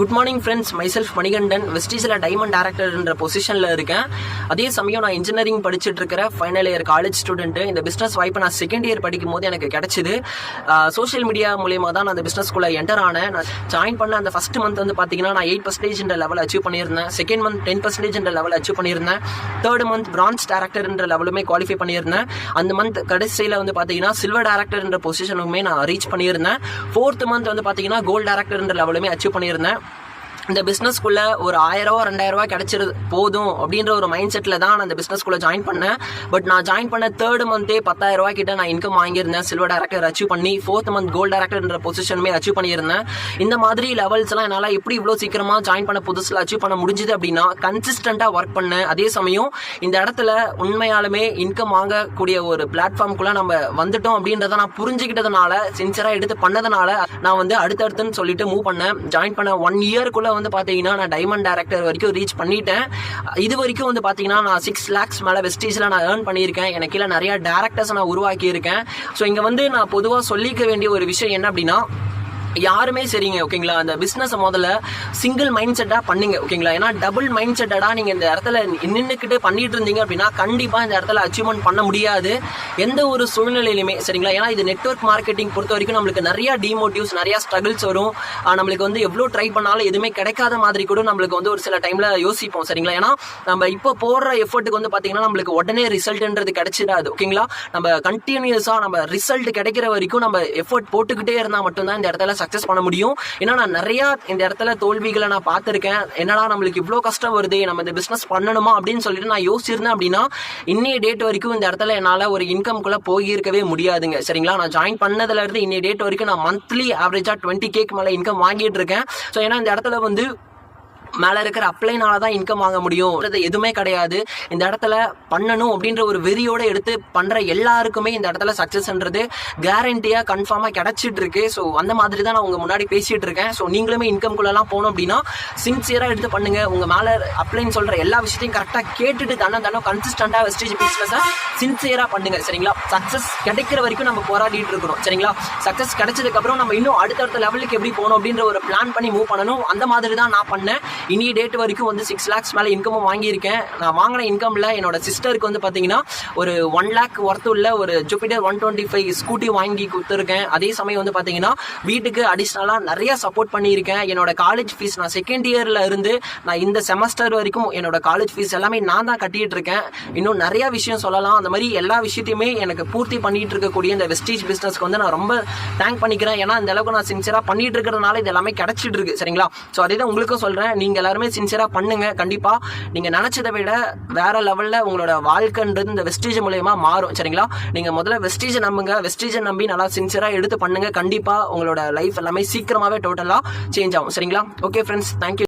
Good morning friends myself Manikandan வெஸ்டீஸில் diamond டேரக்டர்ன்ற பொசிஷனில் இருக்கேன். அதே சமயம் நான் இன்ஜினியரிங் படிச்சுட்டு இருக்கிற ஃபைனல் இயர் காலேஜ் ஸ்டூடெண்ட்டு இந்த பிஸ்னஸ் வாய்ப்பு நான் செகண்ட் இயர் படிக்கும் போது எனக்கு கிடைச்சிது. சோஷியல் மீடியா மூலியமாக தான் நான் அந்த பிஸ்னஸ்குள்ளே என்டர் ஆனேன். நான் ஜாயின் பண்ண அந்த ஃபஸ்ட் மந்த் வந்து பார்த்தீங்கன்னா நான் எயிட் பர்சன்டேஜ்ன்ற லெவல் அச்சீவ் பண்ணியிருந்தேன். செகண்ட் மந்த் டென் பர்சன்டேஜ்ன்ற லெவல் அச்சீவ் பண்ணியிருந்தேன். தேர்ட் மந்த் பிரான்ஸ் டேரக்டர்ன்ற லெவலுமே குவாலிஃபை பண்ணியிருந்தேன். அந்த மந்த் கடைசியில் வந்து பார்த்தீங்கன்னா சில்வர் டேரக்டர்ன்ற பொசிஷனுமே நான் ரீச் பண்ணியிருந்தேன். ஃபோர்த் மந்த் வந்து பார்த்தீங்கன்னா கோல்டு டேரக்டர்ன்ற லெவலுமே அச்சீவ் பண்ணியிருந்தேன். இந்த பிஸ்னஸ்க்குள்ள ஒரு ஆயிரம் ரூபா ரெண்டாயிரம் ரூபா கிடைச்சிருது போதும் அப்படின்ற ஒரு மைண்ட் செட்டில் தான் நான் அந்த பிஸ்னஸ்க்குள்ள ஜாயின் பண்ணேன். பட் நான் ஜாயின் பண்ண தேர்ட் மந்த்தே பத்தாயிரம் ரூபாய் கிட்ட நான் இன்கம் வாங்கியிருந்தேன். சில்வர் டேரக்டர் அச்சீவ் பண்ணி ஃபோர்த் மந்த் கோல்டு டேரக்டர்ன்ற பொசிஷனுமே அச்சீவ் பண்ணியிருந்தேன். இந்த மாதிரி லெவல்ஸ்லாம் என்னால் எப்படி இவ்வளோ சீக்கிரமாக ஜாயின் பண்ண புதுசில் அச்சீவ் பண்ண முடிஞ்சுது அப்படின்னா கன்சிஸ்டண்ட்டாக ஒர்க் பண்ணேன். அதே சமயம் இந்த இடத்துல உண்மையாலுமே இன்கம் வாங்கக்கூடிய ஒரு பிளாட்ஃபார்முக்குள்ளே நம்ம வந்துட்டோம் அப்படின்றத நான் புரிஞ்சுக்கிட்டதுனால சின்சராக எடுத்து பண்ணதுனால நான் வந்து அடுத்தடுத்துன்னு சொல்லிட்டு மூவ் பண்ணேன். ஜாயின் பண்ண ஒன் இயருக்குள்ளே வந்து பார்த்தீங்கன்னா நான் டைமண்ட் டேரக்டர் வரைக்கும் ரீச் பண்ணிட்டேன். இது வரைக்கும் வந்து பார்த்தீங்கன்னா நான் சிக்ஸ் லேக்ஸ் மேலே வெஸ்டீஸில் நான் ஏர்ன் பண்ணியிருக்கேன். எனக்கு கீழே நிறைய டேரக்டர்ஸ் நான் உருவாக்கியிருக்கேன். ஸோ இங்கே வந்து நான் பொதுவாக சொல்லிக்க வேண்டிய ஒரு விஷயம் என்ன அப்படின்னா யாருமே சரிங்க ஓகேங்களா? அந்த பிஸ்னஸை முதல்ல சிங்கிள் மைண்ட் செட்டாக பண்ணுங்க ஓகேங்களா? ஏன்னா டபுள் மைண்ட் செட்டடாக நீங்கள் இந்த இடத்துல நின்றுக்கிட்டு பண்ணிட்டு இருந்தீங்க அப்படின்னா கண்டிப்பாக இந்த இடத்துல அச்சீவ்மெண்ட் பண்ண முடியாது. எந்த ஒரு சூழ்நிலையிலுமே சரிங்களா? ஏன்னா இது நெட்வொர்க் மார்க்கெட்டிங் பொறுத்த வரைக்கும் நம்மளுக்கு நிறைய டிமோட்டிவ்ஸ் நிறைய ஸ்ட்ரகிள்ஸ் வரும். நம்மளுக்கு வந்து எவ்வளோ ட்ரை பண்ணாலும் எதுவுமே கிடைக்காத மாதிரி கூட நம்மளுக்கு வந்து ஒரு சில டைமில் யோசிப்போம் சரிங்களா? ஏன்னா நம்ம இப்போ போடுற எஃபர்ட்டுக்கு வந்து பார்த்தீங்கன்னா நம்மளுக்கு உடனே ரிசல்ட்ன்றது கிடைச்சிடாது ஓகேங்களா? நம்ம கண்டினியூஸாக நம்ம ரிசல்ட் கிடைக்கிற வரைக்கும் நம்ம எஃபர்ட் போட்டுக்கிட்டே இருந்தால் மட்டும்தான் இந்த இடத்துல சக்ஸஸ் பண்ண முடியும். ஏன்னா நான் நிறையா இந்த இடத்துல தோல்விகளை நான் பார்த்துருக்கேன். என்னடா நம்மளுக்கு இவ்வளோ கஷ்டம் வருது நம்ம இந்த பிஸ்னஸ் பண்ணணுமா அப்படின்னு சொல்லிட்டு நான் யோசிச்சிருந்தேன் அப்படின்னா இன்னைய டேட் வரைக்கும் இந்த இடத்துல என்னால் ஒரு இன்கம்குள்ளே போயிருக்கவே முடியாதுங்க. சரிங்களா? நான் ஜாயின் பண்ணதுலேருந்து இன்னைய டேட் வரைக்கும் நான் மந்த்லி ஆவரேஜாக டுவெண்ட்டி கேக்கு மேலே இன்கம் வாங்கிட்டு இருக்கேன். ஸோ ஏன்னா இந்த இடத்துல வந்து மேலே இருக்கிற அப்ளைனால தான் இன்கம் வாங்க முடியும். எதுவுமே கிடையாது. இந்த இடத்துல பண்ணணும் அப்படின்ற ஒரு வெறியோடு எடுத்து பண்ணுற எல்லாருக்குமே இந்த இடத்துல சக்ஸஸ்ன்றது கேரண்டியாக கன்ஃபார்மாக கிடச்சிட்டு இருக்கு. ஸோ அந்த மாதிரி தான் நான் உங்கள் முன்னாடி பேசிகிட்டு இருக்கேன். ஸோ நீங்களுமே இன்கம்குள்ளெல்லாம் போகணும் அப்படின்னா சின்சியராக எடுத்து பண்ணுங்க. உங்கள் மேலே அப்ளைன்னு சொல்கிற எல்லா விஷயத்தையும் கரெக்டாக கேட்டுட்டு தானே தானே கன்சிஸ்டண்ட்டாக வெஸ்டேஜ் பிஸ்னஸை சின்சியராக பண்ணுங்க. சரிங்களா? சக்ஸஸ் கிடைக்கிற வரைக்கும் நம்ம போராடிட்டு இருக்கிறோம். சரிங்களா? சக்ஸஸ் கிடைச்சதுக்கப்புறம் நம்ம இன்னும் அடுத்தடுத்த லெவலுக்கு எப்படி போகணும் அப்படின்ற ஒரு பிளான் பண்ணி மூவ் பண்ணணும். அந்த மாதிரி தான் நான் பண்ணேன். இனி டேட் வரைக்கும் வந்து சிக்ஸ் லேக்ஸ் மேலே இன்கமும் வாங்கியிருக்கேன். நான் வாங்கின இன்கமில் என்னோட சிஸ்டருக்கு வந்து பார்த்தீங்கன்னா ஒரு ஒன் லேக் ஒர்த்து உள்ள ஒரு Jupiter one twenty five Scooty வாங்கி கொடுத்துருக்கேன். அதே சமயம் வந்து பார்த்தீங்கன்னா வீட்டுக்கு அடிஷ்னலாக நிறைய சப்போர்ட் பண்ணியிருக்கேன். என்னோட காலேஜ் ஃபீஸ் நான் செகண்ட் இயரில் இருந்து நான் இந்த செமஸ்டர் வரைக்கும் என்னோட காலேஜ் ஃபீஸ் எல்லாமே நான் தான் கட்டிகிட்டு இருக்கேன் இன்னும் நிறையா விஷயம் சொல்லலாம். அந்த மாதிரி எல்லா விஷயத்தையுமே எனக்கு பூர்த்தி பண்ணிகிட்டு இருக்கக்கூடிய இந்த வெஸ்டீஜ் பிஸ்னஸ்க்கு வந்து நான் ரொம்ப தேங்க் பண்ணிக்கிறேன். ஏன்னா இந்த அளவுக்கு நான் சின்சியராக பண்ணிட்டு இருக்கிறதுனால இது எல்லாமே கிடச்சிட்டு இருக்கு. சரிங்களா? ஸோ அதே தான் உங்களுக்கும் சொல்கிறேன் நீங்கள் எல்லாருமே சின்சியராக பண்ணுங்க. கண்டிப்பாக நீங்கள் நினச்சதை விட வேற லெவலில் உங்களோட வாழ்க்கைன்றது இந்த வெஸ்டீஜ் மூலயமா மாறும். சரிங்களா? நீங்கள் முதல்ல வெஸ்டீஜை நம்புங்க. வெஸ்டீஜை நம்பி நல்லா சின்சியராக எடுத்து பண்ணுங்க. கண்டிப்பாக உங்களோட லைஃப் எல்லாமே சீக்கிரமாகவே டோட்டலாக சேஞ்ச் ஆகும். சரிங்களா? Okay friends thank you